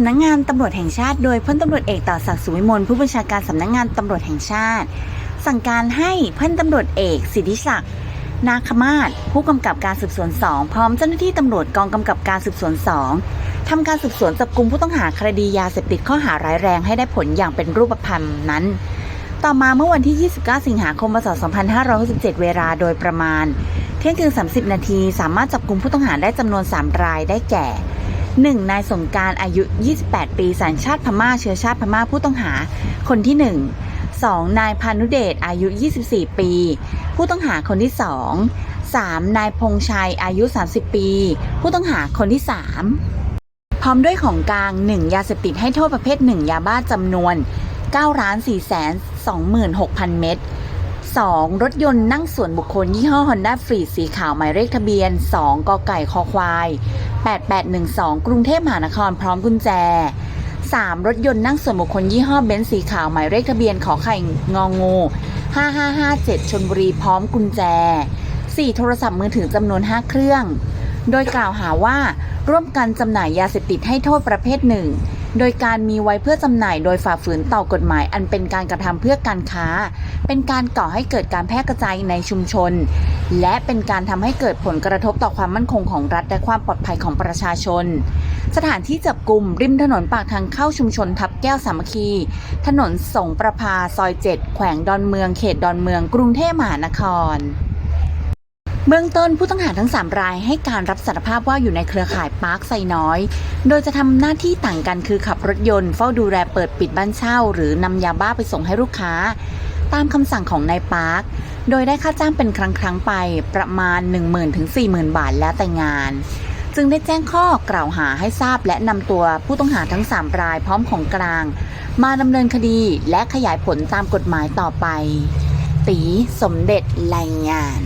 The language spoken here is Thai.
ำนักงานตำรวจแห่งชาติโดยพลตำรวจเอกต่อศักดิ์สุวิมลผู้บัญชาการสำนักงานตำรวจแห่งชาติ สั่งการให้พันตำรวจเอกสิทธิศักดิ์นาคมาศผู้กำกับการสืบสวน2พร้อมเจ้าหน้าที่ตำรวจกองกำกับการสืบสวน2ทำการสืบสวนจับกลุ่มผู้ต้องหาคดียาเสพติดข้อหาร้ายแรงให้ได้ผลอย่างเป็นรูปธรรมนั้น ต่อมาเมื่อวันที่ 29 สิงหาคม พศ 2567 เวลาโดยประมาณ เที่ยงคืน 30 นาทีสามารถจับกลุ่มผู้ต้องหาได้จำนวน 3 รายได้แก่ 1. นายสงการอายุ 28 ปีสัญชาติพม่าเชื้อชาติพม่าผู้ต้องหา คนที่ 1 2. นายพานุเดชอายุ 24 ปี ผู้ต้องหาคนที่ 2 3. นายพงชัยอายุ 30 ปี ผู้ต้องหาคนที่ 3 พร้อมด้วยของกลาง 1 ยาเสพติดให้โทษประเภท 1 ยาบ้าจำนวน9 4 2 6 0 0 0 เม็ด 2. รถยนต์นั่งส่วนบุคคลยี่ห้อ Honda f r e e สีขาวหมายเลขทะเบียน 2 กไก่คอควาย 8812 กรุงเทพมหานครพร้อมกุญแจ 3. รถยนต์นั่งส่วนบุคคลยี่ห้อเบนซ์สีขาวหมายเลขทะเบียนขอไข่งองู 5557 ชนบุรีพร้อมกุญแจ 4. โทรศัพท์มือถือจำนวน 5 เครื่อง โดยกล่าวหาว่า ร่วมกันจำหน่ายยาเสพติดให้โทษประเภทหนึ่ง โดยการมีไว้เพื่อจำหน่ายโดยฝ่าฝืนต่อกฎหมายอันเป็นการกระทำเพื่อการค้า เป็นการก่อให้เกิดการแพร่กระจายในชุมชน และเป็นการทำให้เกิดผลกระทบต่อความมั่นคงของรัฐและความปลอดภัยของประชาชน สถานที่จับกลุ่มริมถนนปากทางเข้าชุมชนทับแก้วสามัคคี ถนนสงประพาซอยเจ็ดแขวงดอนเมืองเขตดอนเมือง กรุงเทพมหานคร เบื้องต้นผู้ต้องหาทั้ง 3 รายให้การรับสารภาพว่าอยู่ในเครือข่ายปาร์คไซน้อย โดยจะทำหน้าที่ต่างกันคือขับรถยนต์เฝ้าดูแลเปิดปิดบ้านเช่า หรือนำยาบ้าไปส่งให้ลูกค้า ตามคำสั่งของนายปาร์ค โดยได้ค่าจ้างเป็นครั้งครั้งไปประมาณ 10,000ถึง40,000 บาทแล้วแต่งาน จึงได้แจ้งข้อกล่าวหาให้ทราบและนำตัวผู้ต้องหาทั้ง 3 รายพร้อมของกลาง มาดำเนินคดีและขยายผลตามกฎหมายต่อไป ตีสมเด็จรายงาน